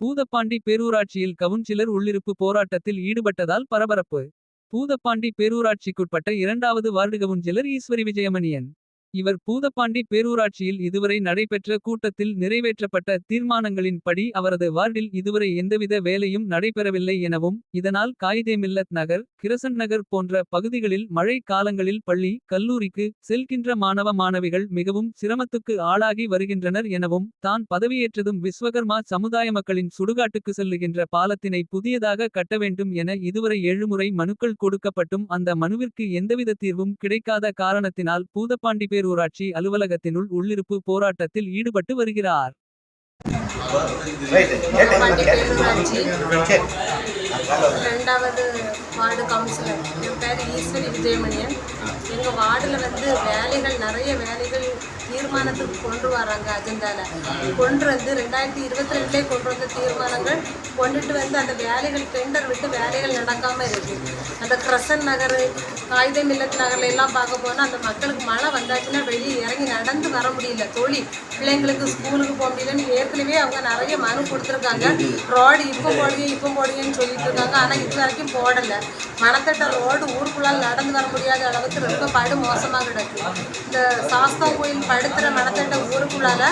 பூதப்பாண்டி பேரூராட்சியில் கவுன்சிலர் உள்ளிருப்பு போராட்டத்தில் ஈடுபட்டதால் பரபரப்பு. பூதப்பாண்டி பேரூராட்சிக்குட்பட்ட இரண்டாவது வார்டு கவுன்சிலர் ஈஸ்வரி விஜயமணியன். இவர் பூதப்பாண்டி பேரூராட்சியில் இதுவரை நடைபெற்ற கூட்டத்தில் நிறைவேற்றப்பட்ட தீர்மானங்களின்படி அவரது வார்டில் இதுவரை எந்தவித வேலையும் நடைபெறவில்லை எனவும். இதனால் காயிதேமில்லத் நகர் கிரசன் நகர் போன்ற பகுதிகளில் மழை காலங்களில் பள்ளி. கல்லூரிக்கு செல்கின்ற மாணவ மாணவிகள் மிகவும் சிரமத்துக்கு ஆளாகி வருகின்றனர் எனவும். தான் பதவியேற்றதும் விஸ்வகர்மா சமுதாய மக்களின் சுடுகாட்டுக்கு செல்லுகின்ற பாலத்தினை புதியதாக கட்ட வேண்டும் என இதுவரை ஏழுமுறை மனுக்கள் கொடுக்கப்பட்டும் அந்த மனுவிற்கு எந்தவித தீர்வும் கிடைக்காத காரணத்தினால் பூதப்பாண்டி பேரூராட்சி அலுவலகத்தினுள் உள்ளிருப்பு போராட்டத்தில் ஈடுபட்டு வருகிறார். ரெண்டாவது வார்டு கவுன்சிலர். என் பேர் ஈஸ்வரி விஜயமணியன். எங்கள் வார்டில் வந்து வேலைகள் நிறைய வேலைகள் தீர்மானத்துக்கு கொண்டு வராங்க அஜெண்டாவில் கொண்டு வந்து ரெண்டாயிரத்தி இருபத்தி ரெண்டுலேயே கொண்டு வந்த தீர்மானங்கள் கொண்டுட்டு வந்து அந்த வேலைகள் டெண்டர் விட்டு வேலைகள் நடக்காமல் இருக்குது அந்த கிரசன் நகர் காகித மில்லத் நகர்ல எல்லாம் பார்க்க போனால் அந்த மக்களுக்கு மழை வந்தாச்சுன்னா வெளியே இறங்கி நடந்து வர முடியல. தொழில் பிள்ளைங்களுக்கு ஸ்கூலுக்கு போக முடியலன்னு ஏற்கனவே அவங்க நிறைய மனு கொடுத்துருக்காங்க. ரோடு இப்போ போடுங்க இப்போ போடுங்கன்னு சொல்லிட்டு இருக்காங்க. ஆனால் இது வரைக்கும் போடலை. மணத்தட்ட ரோடு ஊருக்குள்ளால் நடந்து வர முடியாத அளவுக்கு ரொம்ப படு மோசமாக கிடக்கு. இந்த சாஸ்தா கோயில் படுத்துகிற மணத்தட்ட ஊருக்குள்ளால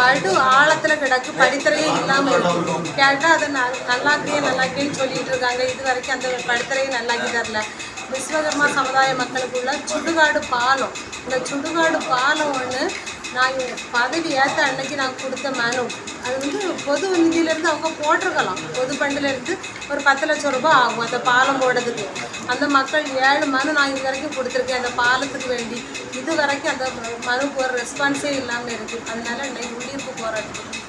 படு ஆழத்தில் கிடக்கு படித்தரையே இல்லாமல் இருக்கு. கேட்டால் அதை ந நல்லாக்கேன்னு சொல்லிட்டு இருக்காங்க. இது வரைக்கும் அந்த படுத்துறையை நல்லாக்கி தரல. விஸ்வகர்மா சமுதாய மக்களுக்குள்ள சுடுகாடு பாலம். இந்த சுடுகாடு பாலம் ஒன்று நான் பதவி ஏற்ற அன்னைக்கு நான் கொடுத்த மனு. அது வந்து பொது நிதியிலேருந்து அவங்க போட்டிருக்கலாம். பொது பண்டிலேருந்து ஒரு பத்து லட்சம் ரூபாய் ஆகும் அந்த பாலம் போடுறதுக்கு. அந்த மக்கள் ஏழு மனு நான் இது வரைக்கும் கொடுத்துருக்கேன். அந்த பாலத்துக்கு வேண்டி. இது வரைக்கும் அந்த மனுக்கு ஒரு ரெஸ்பான்ஸே இல்லாமல் இருக்குது அதனால இன்னைக்கு உள்ளிருப்பு போராட்டம்